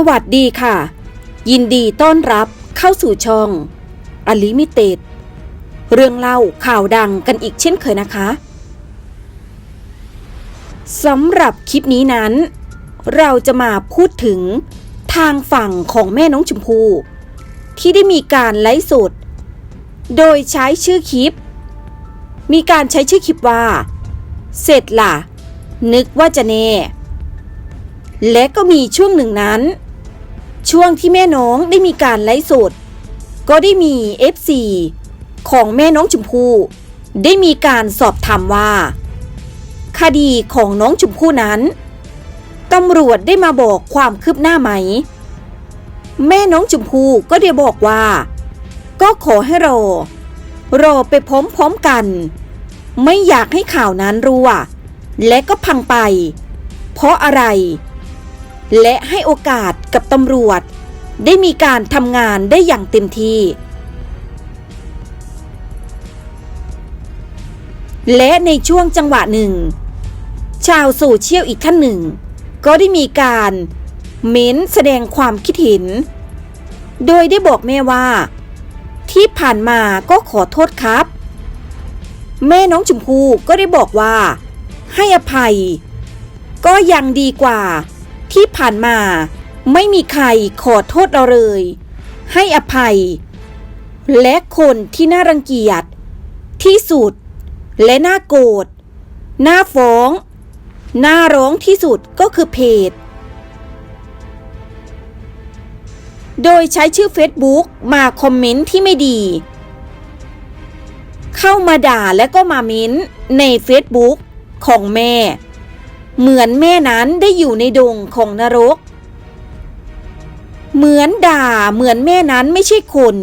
สวัสดีค่ะ ยินดีต้อนรับเข้าสู่ช่องอลิมิเต็ดเรื่องเล่าข่าวดังกันอีกเช่นเคยนะคะสำหรับคลิปนี้นั้น เราจะมาพูดถึงทางฝั่งของแม่น้องชมพู่ที่ได้มีการไลฟ์สดโดยใช้ชื่อคลิป มีการใช้ชื่อคลิปว่า เสร็จล่ะ นึกว่าจะแน่ และก็มีช่วงหนึ่งนั้น ช่วงที่แม่น้องได้มีการไลฟ์สด ก็ได้มี FC ของแม่น้องชมพู่ได้มีการสอบถามว่า คดีของน้องชมพู่นั้นตำรวจได้มาบอกความคืบหน้าไหม แม่น้องชมพู่ก็ได้บอกว่า ก็ขอให้รอ รอไปพร้อมๆกัน ไม่อยากให้ข่าวนั้นรั่ว และก็พังไป เพราะอะไร และให้โอกาสกับตำรวจ ได้มีการทำงานได้อย่างเต็มที่ และในช่วงจังหวะหนึ่ง ชาวโซเชียลอีกท่านหนึ่ง ก็ได้มีการเม้นแสดงความคิดเห็น โดยได้บอกแม่ว่า ที่ผ่านมาก็ขอโทษครับ แม่น้องชมพู่ก็ได้บอกว่า ให้อภัย ก็ยังดีกว่า ที่ผ่านมาไม่มีใครขอโทษเราเลย ให้อภัย และคนที่น่ารังเกียจ ที่สุด และน่าโกรธน่าฟ้อง น่าร้องที่สุดก็คือเพจ โดยใช้ชื่อ Facebook มาคอมเมนต์ที่ไม่ดี เข้ามาด่าและก็มาเม้นใน Facebook ของแม่ เหมือนแม่นั้นได้อยู่ในดงของนรก เหมือนด่าเหมือนแม่นั้นไม่ใช่คน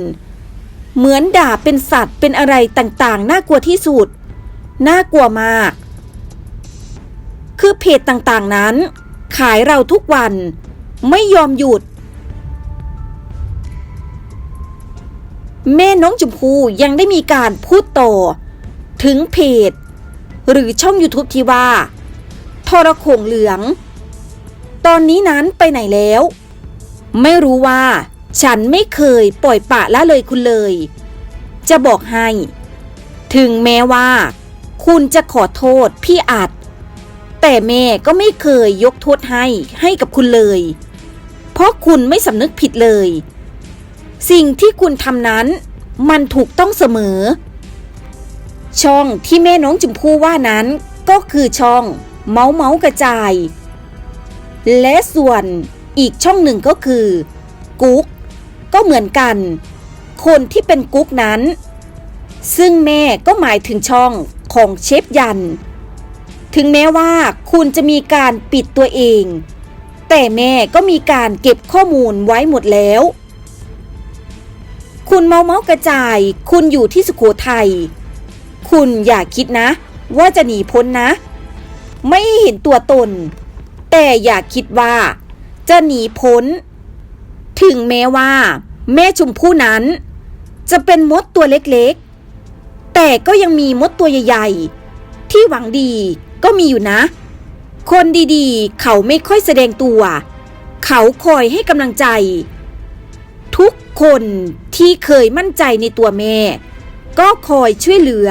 เหมือนด่าเป็นสัตว์เป็นอะไรต่างๆ น่ากลัวที่สุด น่ากลัวมาก คือเพจต่างๆนั้น ขายเราทุกวัน ไม่ยอมหยุด แม่น้องชมพูยังได้มีการพูดต่อ ถึงเพจ หรือช่อง YouTube ที่ว่า ทรโขงเหลือง ตอนนี้นั้นไปไหนแล้ว ไม่รู้ว่า ฉันไม่เคยปล่อยปะละเลยคุณเลย จะบอกให้ ถึงแม้ว่า คุณจะขอโทษพี่อัด แต่แม่ก็ไม่เคยยกโทษให้ให้กับคุณเลย เพราะคุณไม่สำนึกผิดเลย สิ่งที่คุณทำนั้นมันถูกต้องเสมอ ช่องที่แม่น้องจุมพู่ว่านั้นก็คือช่อง เมาส์เมาส์กระจาย และส่วนอีกช่องหนึ่งก็คือ กุ๊ก ก็เหมือนกัน คนที่เป็นกุ๊กนั้น ซึ่งแม่ก็หมายถึงช่องของเชฟยัน ถึงแม้ว่าคุณจะมีการปิดตัวเอง แต่แม่ก็มีการเก็บข้อมูลไว้หมดแล้ว คุณเมาเมากระจาย คุณอยู่ที่สุโขทัย คุณอย่าคิดนะ ว่าจะหนีพ้นนะ ไม่เห็นตัวตน แต่อย่าคิดว่า จะหนีพ้น ถึงแม้ว่า แม่ชมพู่นั้น จะเป็นมดตัวเล็กๆ แต่ก็ยังมีมดตัวใหญ่ๆ ที่หวังดีก็มีอยู่นะ คนดีๆ เขาไม่ค่อยแสดงตัว เขาคอยให้กำลังใจ ทุกคนที่เคยมั่นใจในตัวแม่ ก็คอยช่วยเหลือ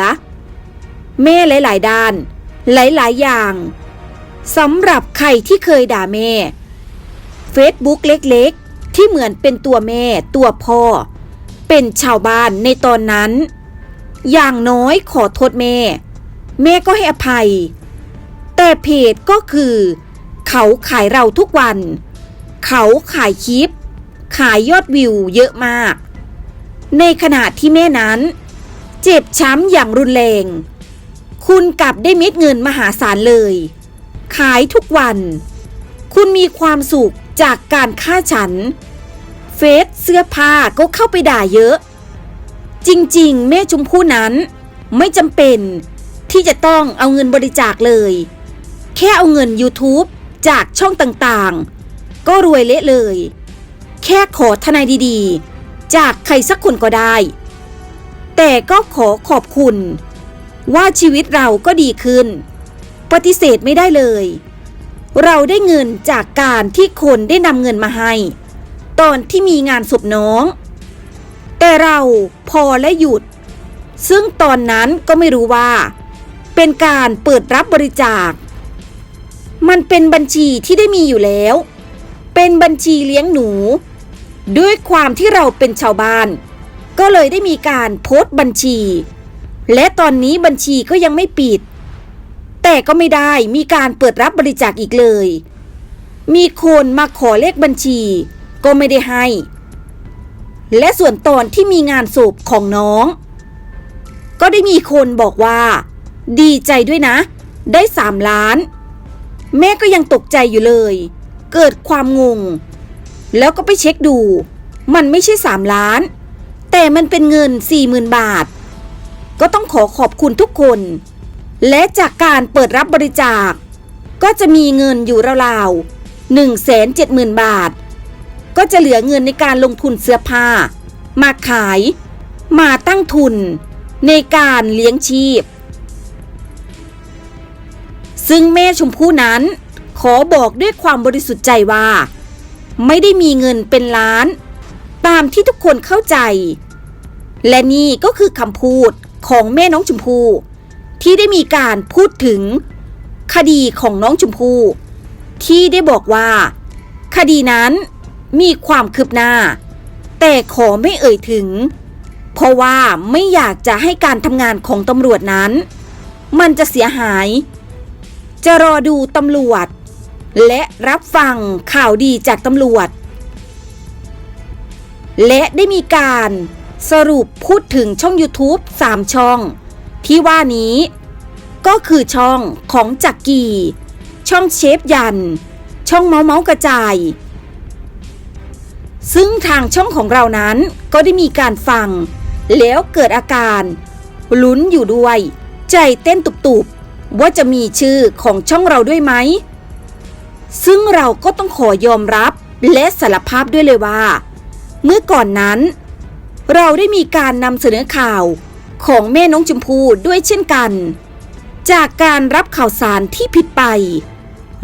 แม่หลาย ๆ ด้าน หลายๆ อย่างสำหรับใครที่เคยด่าแม่ Facebook เล็กๆ ที่เหมือนเป็นตัวแม่ตัวพ่อ เป็นชาวบ้านในตอนนั้น อย่างน้อยขอโทษแม่ แม่ก็ให้อภัย แต่เพจก็คือ เขาขายเราทุกวัน เขาขายคลิป ขายยอดวิวเยอะมาก ในขณะที่แม่นั้น เจ็บช้ำอย่างรุนแรง คุณกลับได้เม็ดเงินมหาศาลเลย ขายทุกวัน คุณมีความสุขจากการฆ่าฉัน เฟซเสื้อผ้าก็เข้าไปด่าเยอะ จริงๆ แม่ชมพู่นั้น ไม่จำเป็นที่จะต้องเอาเงินบริจาคเลย แค่เอาเงิน YouTube จากช่องต่างๆ ก็รวยเละเลย แค่ขอทนายดีๆ จากใครสักคนก็ได้ แต่ก็ขอขอบคุณ ว่าชีวิตเราก็ดีขึ้น ปฏิเสธไม่ได้เลย เราได้เงินจากการที่คนได้นำเงินมาให้ ตอนที่มีงานศพน้อง แต่เราพอและหยุด ซึ่งตอนนั้นก็ไม่รู้ว่า เป็นการเปิดรับบริจาค มันเป็นบัญชีที่ได้มีอยู่แล้ว เป็นบัญชีเลี้ยงหนู ด้วยความที่เราเป็นชาวบ้าน ก็เลยได้มีการโพสต์บัญชี และตอนนี้บัญชีก็ยังไม่ปิด แต่ก็ไม่ได้มีการเปิดรับบริจาคอีกเลย มีคนมาขอเลขบัญชี ก็ไม่ได้ให้ และส่วนตอนที่มีงานศพของน้อง ก็ได้มีคนบอกว่า ดีใจด้วยนะ ได้สามล้าน แม่ก็ยังตกใจอยู่เลย เกิดความงง แล้วก็ไปเช็คดู มันไม่ใช่สามล้าน แต่มันเป็นเงินสี่หมื่นบาท ก็ต้องขอขอบคุณทุกคน และจากการเปิดรับบริจาค ก็จะมีเงินอยู่ราวๆหนึ่งแสนเจ็ดหมื่นบาท ก็จะเหลือเงินในการลงทุนเสื้อผ้า มาขาย มาตั้งทุน ในการเลี้ยงชีพ ซึ่งแม่ชมพู่นั้น ขอบอกด้วยความบริสุทธิ์ใจว่า ไม่ได้มีเงินเป็นล้าน ตามที่ทุกคนเข้าใจ และนี่ก็คือคำพูด ของแม่น้องชมพู่ที่ได้มีการพูดถึง คดีของน้องชมพู่ที่ได้บอกว่า คดีนั้นมีความคืบหน้า แต่ขอไม่เอ่ยถึง เพราะว่าไม่อยากจะให้การทำงานของตำรวจนั้น มันจะเสียหาย จะรอดูตำรวจ และรับฟังข่าวดีจากตำรวจ และได้มีการ สรุปพูดถึงช่อง YouTube 3 ช่อง ที่ว่านี้ ก็คือช่องของจักกีช่องเชฟยัน ช่องเมาส์เมาส์กระจาย ซึ่งทางช่องของเรานั้นก็ได้มีการฟัง แล้วเกิดอาการ ลุ้นอยู่ด้วย ใจเต้นตุบๆ ว่าจะมีชื่อของช่องเราด้วยไหม ซึ่งเราก็ต้องขอยอมรับและสารภาพด้วยเลยว่า เมื่อก่อนนั้น เราได้มีการนำเสนอข่าวของแม่น้องชมพู่ด้วยเช่นกัน จากการรับข่าวสารที่ผิดไป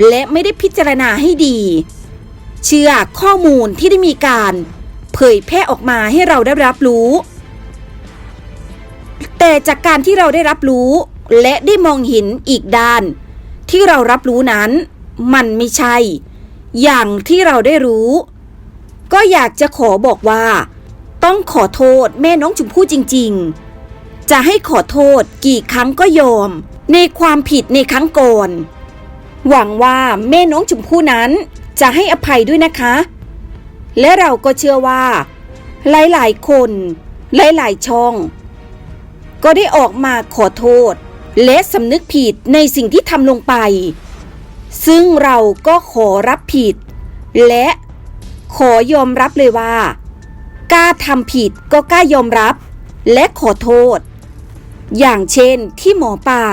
และไม่ได้พิจารณาให้ดี เชื่อข้อมูลที่ได้มีการเผยแพร่ออกมาให้เราได้รับรู้ แต่จากการที่เราได้รับรู้และได้มองเห็นอีกด้าน ที่เรารับรู้นั้น มันไม่ใช่ อย่างที่เราได้รู้ ก็อยากจะขอบอกว่า ต้องขอโทษแม่น้องชมพู่จริง ๆ จะให้ขอโทษกี่ครั้งก็ยอม ในความผิดในครั้งก่อนหวังว่าแม่น้องชมพู่นั้นจะให้อภัยด้วยนะคะ และเราก็เชื่อว่า หลายๆ คน หลายๆ ช่อง ก็ได้ออกมาขอโทษ และสำนึกผิดในสิ่งที่ทำลงไป ซึ่งเราก็ขอรับผิด และขอยอมรับเลยว่า กล้าทำผิดก็กล้ายอมรับ และขอโทษ อย่างเช่นที่หมอป่า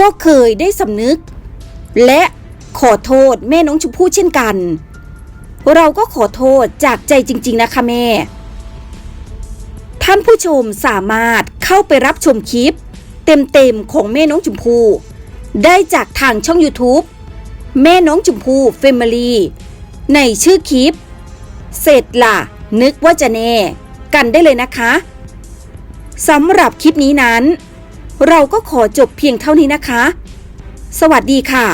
ก็เคยได้สำนึก และขอโทษแม่น้องชมพู่เช่นกัน เราก็ขอโทษจากใจจริง ๆ นะคะแม่ ท่านผู้ชมสามารถเข้าไปรับชมคลิป เต็มๆของแม่น้องชมพู่ได้จากทางช่อง YouTube แม่น้องชมพู่ Family ในชื่อคลิป เสร็จล่ะ นึกว่าจะแน่กันได้เลยนะคะสำหรับคลิปนี้นั้น เราก็ขอจบเพียงเท่านี้นะคะ สวัสดีค่ะ